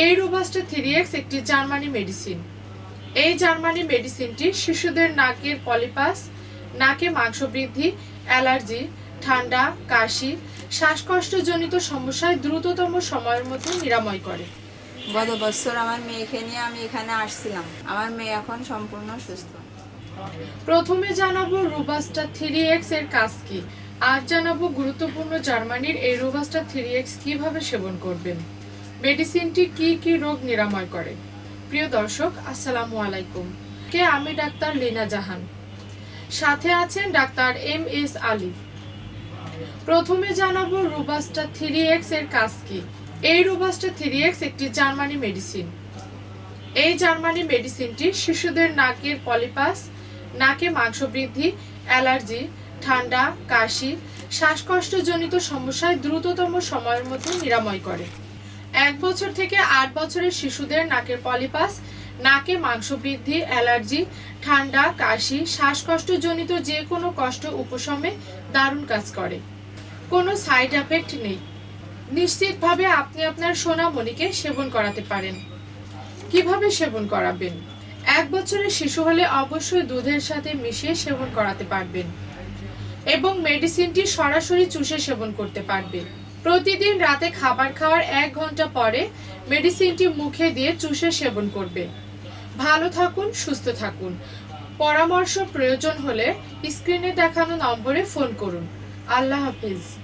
এই Robusta three X একটি Germany medicine এই জার্মানি মেডিসিনটি শিশুদের নাকের পলিপাস নাকে মাংস বৃদ্ধি অ্যালার্জি ঠান্ডা কাশি শ্বাসকষ্টজনিত সমস্যায় দ্রুততম সময়ের মধ্যে নিরাময় করে। গত বছর আমার মেয়েকে নিয়ে আমি এখানে আসছিলাম। আমার মেয়ে এখন সম্পূর্ণ সুস্থ। প্রথমে জানাব রোবাস্টা থ্রি এক্সের কাজ কি। আজ জানাব গুরুত্বপূর্ণ জার্মানির এই রোবাস্টা থ্রি এক্স কীভাবে সেবন করবেন। মেডিসিনটি কি কি রোগ নিরাময় করে? প্রিয় দর্শক, আসসালামু আলাইকুম। কে আমি? ডাক্তার লীনা জাহান। সাথে আছেন ডাক্তার এম এস আলী। প্রথমে জানাব রোবাস্টা থ্রি এক্সের কাজ কি? এই রোবাস্টা থ্রি এক্স একটি জার্মানি মেডিসিন। এই জার্মানি মেডিসিনটি শিশুদের নাকের পলিপাস, নাকে মাংস বৃদ্ধি অ্যালার্জি, ঠান্ডা, কাশি, শ্বাসকষ্টজনিত সমস্যায় দ্রুততম সময়ের মধ্যে নিরাময় করে। এক বছর থেকে আট বছরের শিশুদের নাকের পলিপাস, নাকে মাংস বৃদ্ধি অ্যালার্জি, ঠান্ডা, কাশি, শ্বাসকষ্টজনিত যে কোনো কষ্ট উপশমে দারুণ কাজ করে। কোনো সাইড এফেক্ট নেই। নিশ্চিতভাবে আপনি আপনার সোনামণিকে সেবন করাতে পারেন। কীভাবে সেবন করাবেন? এক বছরের শিশু হলে অবশ্যই দুধের সাথে মিশিয়ে সেবন করাতে পারবেন এবং মেডিসিনটি সরাসরি চুষে সেবন করতে পারবে। প্রতিদিন রাতে খাবার খাওয়ার এক ঘণ্টা পরে মেডিসিনটি মুখে দিয়ে চুষে সেবন করবে। ভালো থাকুন, সুস্থ থাকুন। পরামর্শ প্রয়োজন হলে স্ক্রিনে দেখানো নম্বরে ফোন করুন। আল্লাহ হাফিজ।